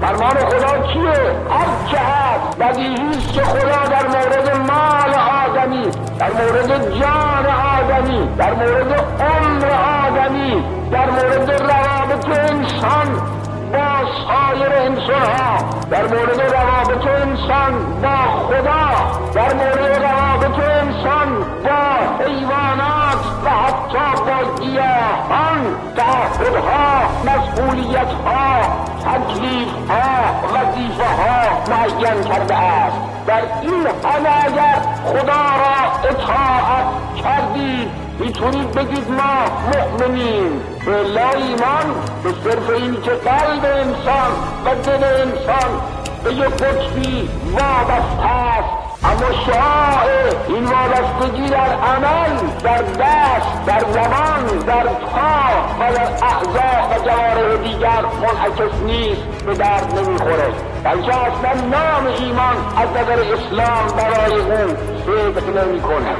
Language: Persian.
فرمان خدا چیه هر چه هست بدیهی که خدا در مورد آدمی در مورد جان آدمی در مورد عمر آدمی در مورد روابط انسان با سایر انسان ها در مورد روابط انسان با خدا در مورد روابط انسان با حیوانات و حتی با گیاهان تعهدها مسئولیتها تکلیفها وظیفهها معین کرده است. در این همه اگر می‌تونید بگید ما مؤمنیم. لا ایمان به صرف این که قلب انسان و دل انسان به یک قطبی وابسته است. اما شعاع این وابستگی در عمل در دست در زبان در پا و در اعضا و جوارح دیگر منعکس نیست به درد نمی‌خوره. بلکه اصلا نام ایمان از نظر اسلام برای او صدق نمی‌کنه